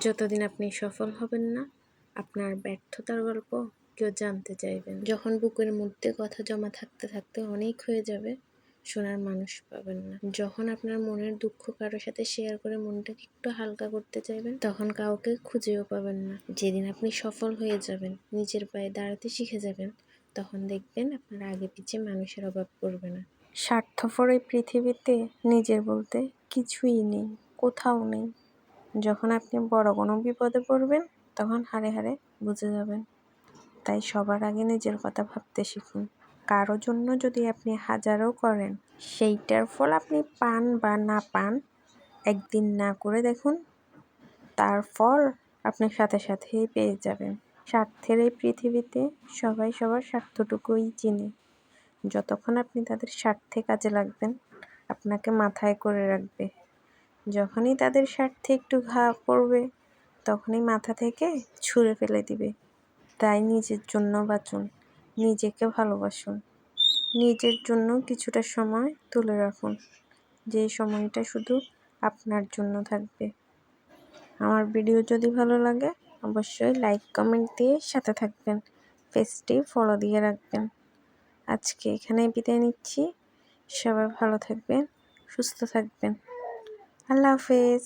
যতদিন আপনি সফল হবেন না, আপনার ব্যর্থতার গল্প কেউ জানতে চাইবেন যখন বুকের মধ্যে কথা জমা থাকতে থাকতে অনেক হয়ে যাবে, শোনার মানুষ পাবেন না। যখন আপনার মনের দুঃখ কারোর সাথে শেয়ার করে মনটাকে একটু হালকা করতে চাইবেন, তখন কাউকে খুঁজেও পাবেন না। যেদিন আপনি সফল হয়ে যাবেন, নিজের পায়ে দাঁড়াতে শিখে যাবেন, তখন দেখবেন আপনার আগে পিছে মানুষের অভাব পড়বে না। স্বার্থপর এই পৃথিবীতে নিজের বলতে কিছুই নেই, কোথাও নেই। যখন আপনি বড় কোনো বিপদে পড়বেন, তখন হারে হারে বুঝে যাবেন। তাই সবার আগে নিজের কথা ভাবতে শিখুন। কারও জন্য যদি আপনি হাজারও করেন, সেইটার ফল আপনি পান বা না পান, একদিন না করে দেখুন, তার ফল আপনি সাথে সাথেই পেয়ে যাবেন। স্বার্থের এই পৃথিবীতে সবাই সবার স্বার্থটুকুই চিনে। যতক্ষণ আপনি তাদের স্বার্থে কাজে লাগবেন, আপনাকে মাথায় করে রাখবে। যখনই তাদের স্বার্থে একটু ঘা পড়বে, তখনই মাথা থেকে ছুঁড়ে ফেলে দিবে। তাই নিজের জন্য বাঁচুন, নিজেকে ভালোবাসুন। নিজের জন্য কিছুটা সময় তুলে রাখুন, যে সময়টা শুধু আপনার জন্য থাকবে। আমার ভিডিও যদি ভালো লাগে, অবশ্যই লাইক, কমেন্ট দিয়ে সাথে থাকবেন, পেজটি ফলো দিয়ে রাখবেন। আজকে এখানেই বিদায় নিচ্ছি। সবাই ভালো থাকবেন, সুস্থ থাকবেন। আল্লাহ হাফেজ।